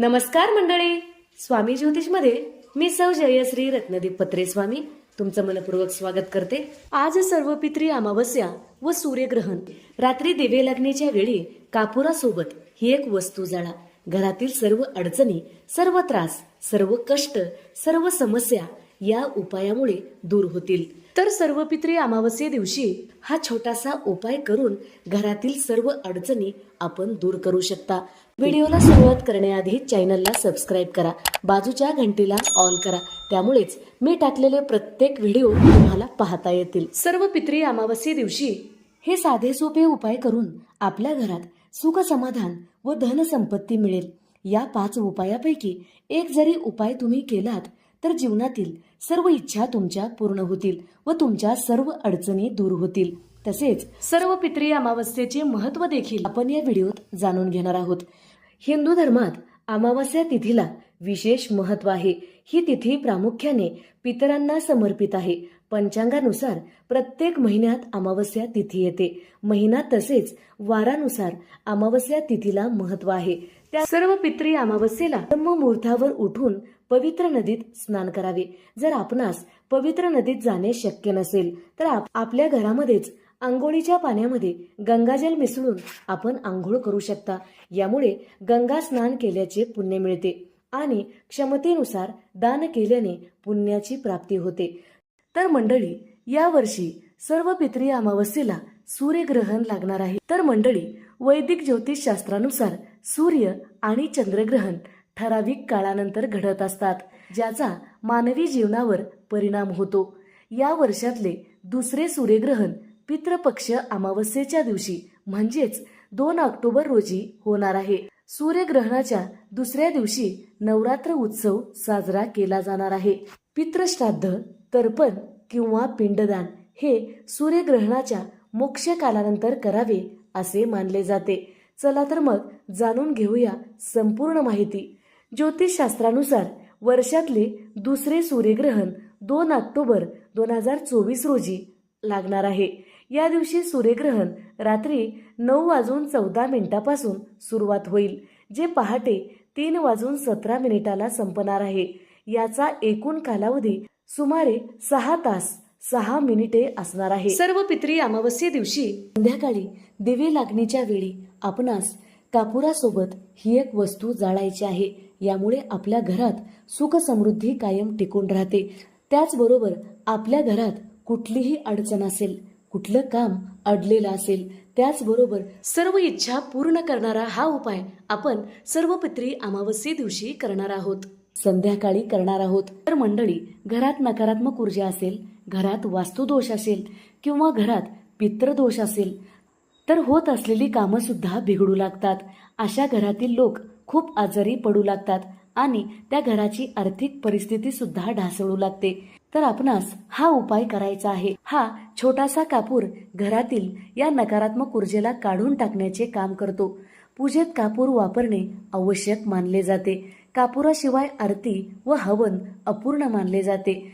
नमस्कार मंडळी. स्वामी ज्योतिषमध्ये मी सौ जयश्री रत्नदीप पत्रे स्वामी तुमचं मनपूर्वक स्वागत करते. आज सर्व पित्री अमावस्या व सूर्यग्रहण रात्री दिवे लागण्याच्या वेळी कापुरासोबत ही एक वस्तू जाळा. घरातील सर्व अडचणी सर्व त्रास सर्व कष्ट सर्व समस्या या उपायामुळे दूर होतील. तर सर्वपित्री अमावस्ये दिवशी हा छोटासा उपाय करून घरातील सर्व अडचणी आपण दूर करू शकता. व्हिडिओला सुरुवात करण्याआधी चॅनलला सबस्क्राईब करा. बाजूच्या घंटीला ऑन करा. त्यामुळेच मी टाकलेले प्रत्येक व्हिडिओ तुम्हाला पाहता येतील. सर्व पित्री अमावस्ये दिवशी हे साधे सोपे उपाय करून आपल्या घरात सुख समाधान व धनसंपत्ती मिळेल. या पाच उपायापैकी एक जरी उपाय तुम्ही केलात तर जीवनातील सर्व इच्छा तुमच्या पूर्ण होतील व तुमच्या सर्व अडचणी दूर होतील. तसेच सर्व पित्री अमावस्येचे महत्त्व देखील आपण या व्हिडिओत जाणून घेणार आहोत. हिंदू धर्मात अमावस्या तिथीला विशेष महत्त्व आहे. ही तिथी प्रामुख्याने पितरांना समर्पित आहे. पंचांगानुसार प्रत्येक महिन्यात अमावस्या तिथी येते. महिना तसेच वारानुसार अमावस्या तिथीला महत्त्व आहे. त्या सर्व पित्री अमावस्येला ब्रह्ममुहूर्तावर उठून पवित्र नदीत स्नान करावे. जर आपणास पवित्र नदीत जाणे शक्य नसेल तर आप- आपल्या घरामध्येच आंघोळीच्या पाण्यामध्ये गंगाजल मिसळून आपण आंघोळ करू शकता. यामुळे गंगा स्नान केल्याचे पुण्य मिळते आणि क्षमतेनुसार दान केल्याने पुण्याची प्राप्ती होते. तर मंडळी यावर्षी सर्व पित्री अमावस्येला सूर्यग्रहण लागणार आहे. तर मंडळी वैदिक ज्योतिष शास्त्रानुसार सूर्य आणि चंद्रग्रहण ठराविक काळानंतर घडत असतात ज्याचा मानवी जीवनावर परिणाम होतो. या वर्षातले दुसरे सूर्यग्रहण पितृपक्ष अमावस्येच्या दिवशी म्हणजेच दोन ऑक्टोबर रोजी होणार आहे. सूर्यग्रहणाच्या दुसऱ्या दिवशी नवरात्र उत्सव साजरा केला जाणार आहे. पितृश्राद्ध तर्पण किंवा पिंडदान हे सूर्यग्रहणाच्या मोक्ष कालानंतर करावे असे मानले जाते. चला तर मग जाणून घेऊया संपूर्ण माहिती. ज्योतिषशास्त्रानुसार वर्षातले दुसरे सूर्यग्रहण दोन ऑक्टोबर दोन हजार चोवीस रोजी लागणार आहे. या दिवशी सूर्यग्रहण रात्री नऊ वाजून चौदा मिनिटापासून सुरुवात होईल जे पहाटे तीन वाजून सतरा मिनिटाला संपणार आहे. याचा एकूण कालावधी सुमारे सहा तास सहा मिनिटे असणार आहे. सर्व पित्री अमावस्ये दिवशी संध्याकाळी दिवे लागणीच्या वेळी आपणास कापुरासोबत ही एक वस्तू जाळायची आहे. यामुळे आपल्या घरात सुख समृद्धी कायम टिकून राहते. त्याचबरोबर आपल्या घरात कुठलीही अडचण असेल कुठलं काम अडलेलं असेल त्याचबरोबर सर्व इच्छा पूर्ण करणारा हा उपाय आपण सर्व पित्री अमावस्ये दिवशी करणार आहोत. संध्याकाळी करणार आहोत. तर मंडळी घरात नकारात्मक ऊर्जा असेल घरात वास्तुदोष असेल किंवा घरात पित्रदोष असेल तर होत असलेली कामं सुद्धा बिघडू लागतात. अशा घरातील लोक खूप आजारी पडू लागतात आणि त्या घराची आर्थिक परिस्थिती सुद्धा ढासळू लागते. तर आपणास हा उपाय करायचा आहे. हा छोटासा कापूर घरातील या नकारात्मक ऊर्जेला काढून टाकण्याचे काम करतो. पूजेत कापूर वापरणे आवश्यक मानले जाते. कापुराशिवाय आरती व हवन अपूर्ण मानले जाते.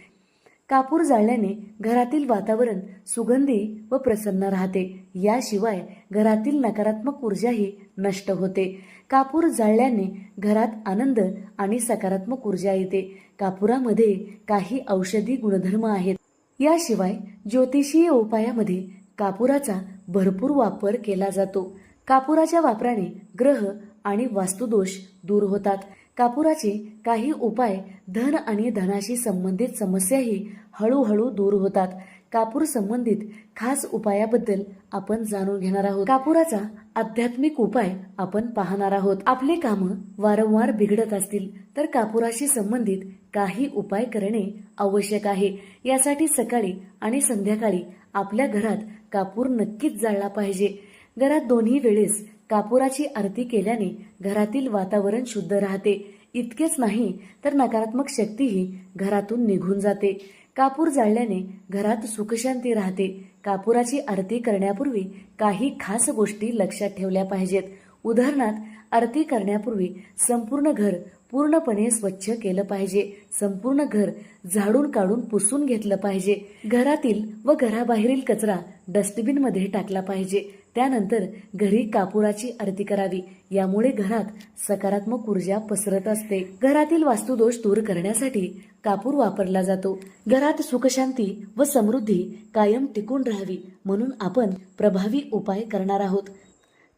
कापूर जाळल्याने घरातील वातावरण सुगंधी व प्रसन्न राहते. याशिवाय घरातील नकारात्मक ऊर्जाही नष्ट होते. कापूर जाळल्याने घरात आनंद आणि सकारात्मक ऊर्जा येते. कापुरामध्ये काही औषधी गुणधर्म आहेत. याशिवाय ज्योतिषीय उपायामध्ये कापुराचा भरपूर वापर केला जातो. कापुराच्या वापराने ग्रह आणि वास्तुदोष दूर होतात. कापुराचे काही उपाय धन आणि धनाशी संबंधित समस्याही हळूहळू दूर होतात. कापूर संबंधित खास उपायाबद्दल आपण जाणून घेणार आहोत. कापुराचा आध्यात्मिक उपाय आपण पाहणार आहोत. आपले काम वारंवार बिघडत असतील तर कापुराशी संबंधित काही उपाय करणे आवश्यक आहे. यासाठी सकाळी आणि संध्याकाळी आपल्या घरात कापूर नक्कीच जाळला पाहिजे. घरात दोन्ही वेळेस कापुराची आरती केल्याने घरातील वातावरण शुद्ध राहते. इतकेच नाही तर नकारात्मक शक्तीही घरातून निघून जाते. कापूर जाळल्याने घरात सुखशांती राहते. कापुराची आरती करण्यापूर्वी काही खास गोष्टी लक्षात ठेवल्या पाहिजेत. उदाहरणार्थ आरती करण्यापूर्वी संपूर्ण घर पूर्णपणे स्वच्छ केलं पाहिजे. संपूर्ण घर झाडून काढून पुसून घेतलं पाहिजे. घरातील व घराबाहेरील कचरा डस्टबिनमध्ये टाकला पाहिजे. त्यानंतर घरी कापुराची आरती करावी. यामुळे घरात सकारात्मक ऊर्जा पसरत असते. घरातील वास्तुदोष दूर करण्यासाठी कापूर वापरला जातो. घरात सुखशांती व समृद्धी कायम टिकून राहावी म्हणून आपण प्रभावी उपाय करणार आहोत.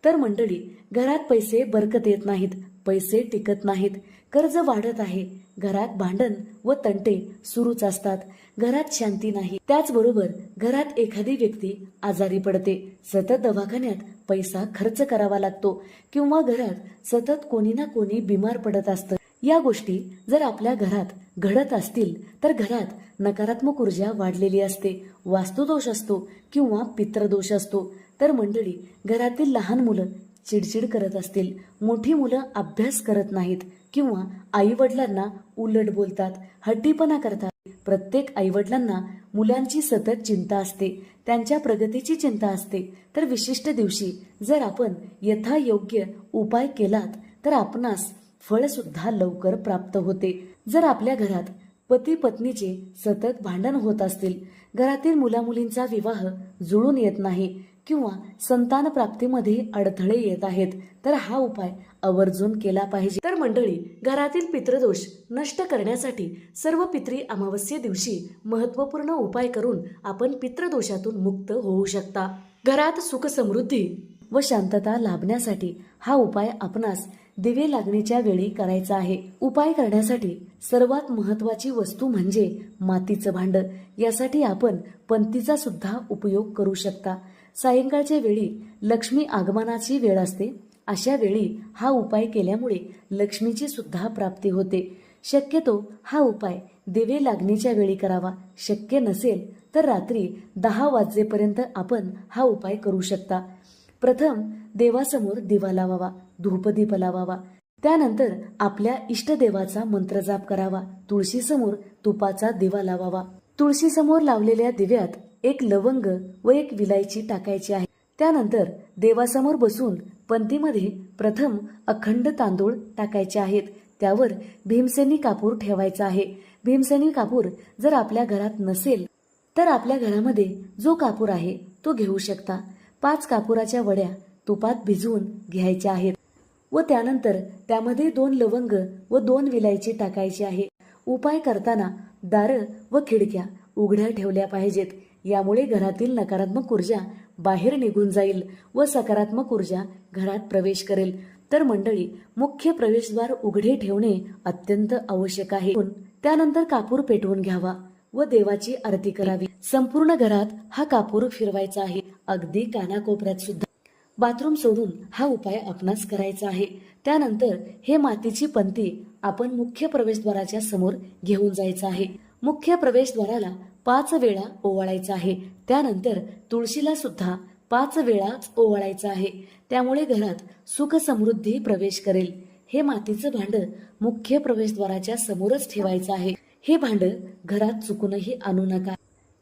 तर मंडळी घरात पैसे बरकत येत नाहीत. पैसे टिकत नाहीत. कर्ज वाढत आहे. घरात भांडण व तंटे सुरूच असतात. घरात शांती नाही. त्याचबरोबर घरात एखादी व्यक्ती आजारी पडते. सतत दवाखान्यात पैसा खर्च करावा लागतो किंवा घरात सतत कोणी ना कोणी बिमार पडत असतं. या गोष्टी जर आपल्या घरात घडत असतील तर घरात नकारात्मक ऊर्जा वाढलेली असते. वास्तुदोष असतो किंवा पित्रदोष असतो. तर मंडळी घरातील लहान मुलं चिडचिड करत असतील. मोठी मुलं अभ्यास करत नाहीत किंवा आई वडिलांना उलट बोलतात हट्टीपणा करतात. प्रत्येक आई वडिलांना मुलांची सतत चिंता असते त्यांच्या प्रगतीची चिंता असते. तर विशिष्ट दिवशी जर आपण यथायोग्य उपाय केलात तर आपणास फळ सुद्धा लवकर प्राप्त होते. जर आपल्या घरात पती पत्नीचे सतत भांडण होत असतील घरातील मुलामुलींचा विवाह जुळून येत नाही किंवा संतान प्राप्तीमध्ये अडथळे येत आहेत तर हा उपाय आवर्जून केला पाहिजे. तर मंडळी घरातील पितृदोष नष्ट करण्यासाठी सर्व पित्री अमावस्ये दिवशी महत्त्वपूर्ण उपाय करून आपण पितृदोषातून मुक्त होऊ शकता. घरात सुखसमृद्धी व शांतता लाभण्यासाठी हा उपाय आपणास दिवे लागणीच्या वेळी करायचा आहे. उपाय करण्यासाठी सर्वात महत्वाची वस्तू म्हणजे मातीचं भांड यासाठी आपण पंतीचा सुद्धा उपयोग करू शकता. सायंकाळच्या वेळी लक्ष्मी आगमनाची वेळ असते. अशा वेळी हा उपाय केल्यामुळे लक्ष्मीची सुद्धा प्राप्ती होते. शक्यतो हा उपाय दिवे लागणीच्या वेळी करावा. शक्य नसेल तर रात्री दहा वाजेपर्यंत आपण हा उपाय करू शकता. प्रथम देवासमोर दिवा लावावा धूपदीप लावावा. त्यानंतर आपल्या इष्टदेवाचा मंत्रजाप करावा. तुळशीसमोर तुपाचा दिवा लावावा. तुळशीसमोर लावलेल्या दिव्यात एक लवंग व एक विलायची टाकायची आहे. त्यानंतर देवासमोर बसून पंथीमध्ये प्रथम अखंड तांदूळ टाकायचे आहेत. त्यावर भीमसेनी कापूर ठेवायचा आहे. भीमसेनी कापूर जर आपल्या घरात नसेल तर आपल्या घरामध्ये जो कापूर आहे तो घेऊ शकता. पाच कापुराच्या वड्या तुपात भिजवून घ्यायच्या आहेत व त्यानंतर त्यामध्ये दोन लवंग व दोन विलायची टाकायची आहे. उपाय करताना दारं व खिडक्या उघड्या ठेवल्या पाहिजेत. यामुळे घरातील नकारात्मक ऊर्जा बाहेर निघून जाईल व सकारात्मक ऊर्जा घरात प्रवेश करेल. तर मंडळी मुख्य प्रवेशद्वार उघडे ठेवणे अत्यंत आवश्यक आहे. त्यानंतर कापूर पेटवून घ्यावा व देवाची आरती करावी. संपूर्ण घरात हा कापूर फिरवायचा आहे. अगदी कानाकोपऱ्यात सुद्धा. बाथरूम सोडून हा उपाय आपणास करायचा आहे. त्यानंतर हे मातीची पंती आपण मुख्य प्रवेशद्वाराच्या समोर घेऊन जायचं आहे. मुख्य प्रवेशद्वाराला पाच वेळा ओवाळायचा आहे. त्यानंतर तुळशीला सुद्धा पाच वेळा ओवाळायचं आहे. त्यामुळे घरात सुख समृद्धी प्रवेश करेल. हे मातीचं भांड मुख्य प्रवेशद्वाराच्या समोरच ठेवायचं आहे. हे भांड घरात चुकूनही आणू नका.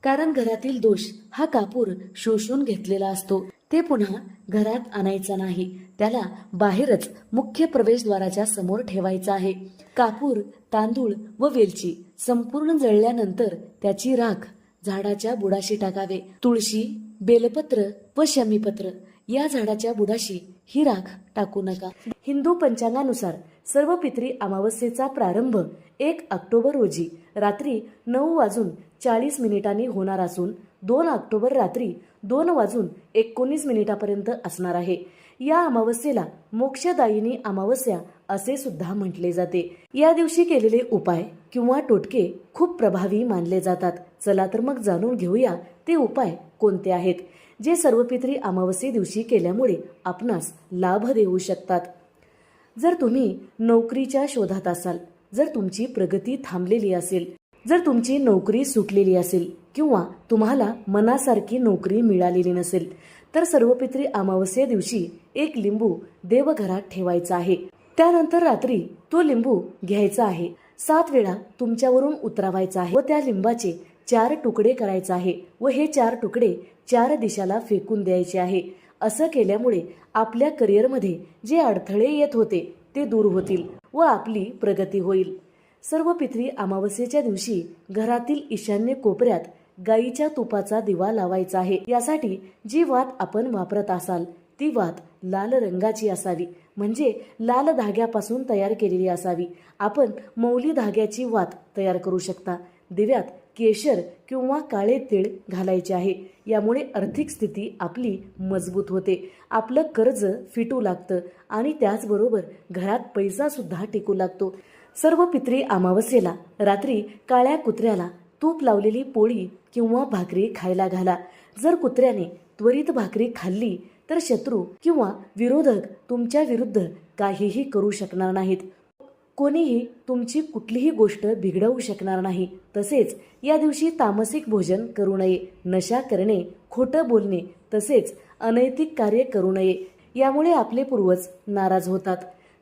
कारण घरातील दोष हा कापूर शोषून घेतलेला असतो. ते पुन्हा घरात आणायचा नाही. त्याला बाहेरच मुख्य प्रवेशद्वाराच्या समोर ठेवायचा आहे. कापूर तांदूळ व वेलची संपूर्ण जळल्यानंतर त्याची राख झाडाच्या बुडाशी टाकावे. तुळशी बेलपत्र व शमीपत्र या झाडाच्या बुडाशी ही राख टाकू नका. हिंदू पंचांगानुसार सर्व पित्री अमावस्येचा प्रारंभ एक ऑक्टोबर रोजी रात्री नऊ वाजून चाळीस मिनिटांनी होणार असून दोन ऑक्टोबर रात्री दोन वाजून एकोणीस मिनिटापर्यंत असणार आहे. या अमावस्येला मोक्षदायिनी अमावस्या असे सुद्धा म्हटले जाते. या दिवशी केलेले उपाय किंवा टोटके खूप प्रभावी मानले जातात. चला तर मग जाणून घेऊया ते उपाय कोणते आहेत जे सर्वपित्री अमावस्ये दिवशी केल्यामुळे आपणास लाभ देऊ शकतात. जर तुम्ही नोकरीच्या शोधात असाल जर तुमची प्रगती थांबलेली असेल जर तुमची नोकरी सुटलेली असेल किंवा तुम्हाला मनासारखी नोकरी मिळालेली नसेल तर सर्वपित्री अमावस्या दिवशी एक लिंबू देवघरात ठेवायचा आहे. त्यानंतर रात्री तो लिंबू घ्यायचा आहे. सात वेळा तुमच्यावरून उतरावायचा आहे व त्या लिंबाचे चार तुकडे करायचे आहे व हे चार तुकडे चार दिशाला फेकून द्यायचे आहे. असं केल्यामुळे आपल्या करिअरमध्ये जे अडथळे येत होते ते दूर होतील व आपली प्रगती होईल. सर्व पितरी अमावस्येच्या दिवशी घरातील ईशान्य कोपऱ्यात गाईच्या तुपाचा दिवा लावायचा आहे. यासाठी जी वात आपण वापरत असाल ती वात लाल रंगाची असावी. म्हणजे लाल धाग्यापासून तयार केलेली असावी. आपण मौली धाग्याची वात तयार करू शकता. दिव्यात केशर किंवा काळे तीळ घालायचे आहे. यामुळे आर्थिक स्थिती आपली मजबूत होते. आपलं कर्ज फिटू लागतं आणि त्याचबरोबर घरात पैसा सुद्धा टिकू लागतो. सर्व पित्री अमावस्येला रात्री काळ्या कुत्र्याला तूप लावलेली पोळी किंवा भाकरी खायला घाला. जर कुत्र्याने त्वरित भाकरी खाल्ली तर शत्रू किंवा विरोधक तुमच्या विरुद्ध काहीही करू शकणार नाहीत. कोणीही तुमची कुठलीही गोष्ट बिघडवू शकणार नाही. तसेच या दिवशी तामसिक भोजन करू नये. नशा करणे खोटं बोलणे तसेच अनैतिक कार्य करू नये. यामुळे आपले पूर्वज नाराज होतात.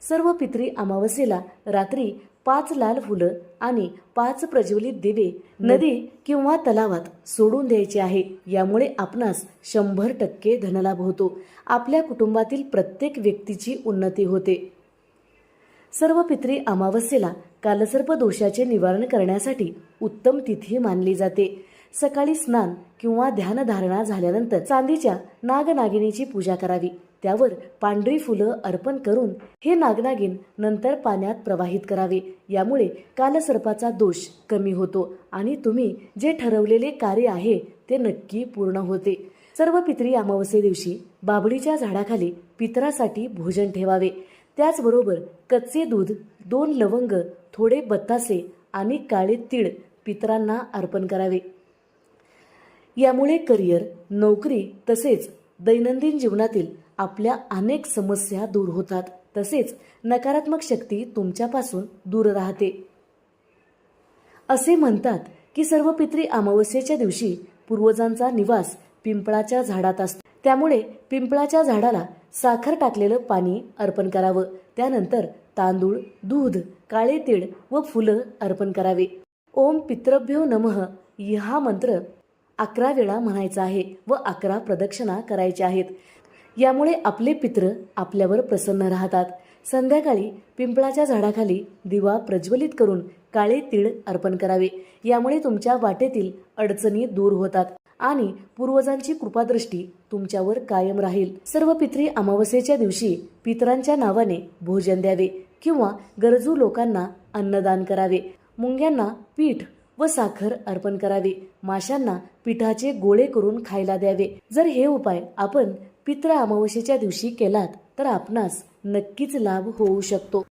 सर्व पित्री अमावस्येला रात्री पाच लाल फुलं आणि पाच प्रज्वलित दिवे नदी किंवा तलावात सोडून द्यायचे आहे. यामुळे आपणास शंभर टक्के धनलाभ होतो. आपल्या कुटुंबातील प्रत्येक व्यक्तीची उन्नती होते. सर्व पित्री अमावस्येला कालसर्प दोषाचे निवारण करण्यासाठी उत्तम तिथी मानली जाते. सकाळी स्नान किंवा ध्यानधारणा झाल्यानंतर चांदीच्या नागनागिनीची पूजा करावी. त्यावर पांढरी फुलं अर्पण करून हे नागनागिन नंतर पाण्यात प्रवाहित करावे. यामुळे कालसर्पाचा दोष कमी होतो आणि तुम्ही जे ठरवलेले कार्य आहे ते नक्की पूर्ण होते. सर्व पितरी अमावस्ये दिवशी बाबळीच्या झाडाखाली पितरासाठी भोजन ठेवावे. त्याचबरोबर कच्चे दूध दोन लवंग थोडे बत्तासे आणि काळे तीळ पितरांना अर्पण करावे. यामुळे करिअर नोकरी तसेच दैनंदिन जीवनातील आपल्या अनेक समस्या दूर होतात. तसेच नकारात्मक शक्ती तुमच्यापासून दूर राहते. असे म्हणतात की सर्व पित्री अमावस्येच्या दिवशी पूर्वजांचा निवास पिंपळाच्या झाडात असतो. त्यामुळे पिंपळाच्या झाडाला साखर टाकलेलं पाणी अर्पण करावं. त्यानंतर तांदूळ दूध काळे तीळ व फुलं अर्पण करावे. ओम पितृभ्यो नमः हा मंत्र अकरा वेळा म्हणायचा आहे व अकरा प्रदक्षिणा करायच्या आहेत. यामुळे आपले पित्र आपल्यावर प्रसन्न राहतात. संध्याकाळी पिंपळाच्या झाडाखाली दिवा प्रज्वलित करून काळे तीळ अर्पण करावे. यामुळे तुमच्या वाटेतील अडचणी दूर होतात आणि पूर्वजांची कृपादृष्टी तुमच्यावर कायम राहील. सर्व पित्री अमावस्येच्या दिवशी पितरांच्या नावाने भोजन द्यावे किंवा गरजू लोकांना अन्नदान करावे. मुंग्यांना पीठ व साखर अर्पण करावे. माशांना पिठाचे गोळे करून खायला द्यावे. जर हे उपाय आपण पित्र अमावस्येच्या दिवशी केलात तर आपणास नक्कीच लाभ होऊ शकतो.